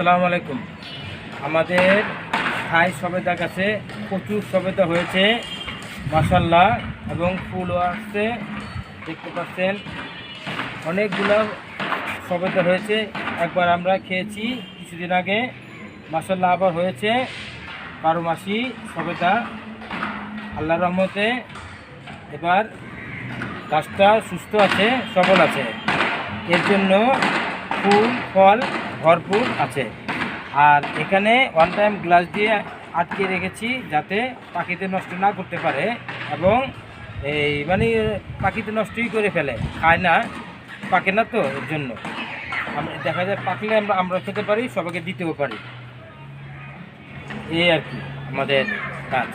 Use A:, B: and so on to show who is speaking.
A: আসসালামু আলাইকুম। আমাদের থাই সবেদা গাছে প্রচুর সবেদা হয়েছে মাসাল্লাহ এবং ফুলও আসছে, দেখতে পাচ্ছেন। অনেকগুলো সবেদা হয়েছে, একবার আমরা খেয়েছি কিছুদিন আগে মাসাল্লাহ আবার হয়েছে বারো মাসি সবেদা, আল্লাহ রহমতে এবার গাছটা সুস্থ আছে, সবল আছে। এর জন্য ফুল, ফল ভরপুর আছে। আর এখানে ওয়ান টাইম গ্লাস দিয়ে আটকে রেখেছি যাতে পাখিতে নষ্ট না করতে পারে এবং এই মানে পাখিতে নষ্টই করে ফেলে, খায় না, পাকে না তো এর জন্য। দেখা যায় পাকলে আমরা আমরা খেতে পারি, সবাইকে দিতেও পারি। এই আর কি আমাদের কাজ।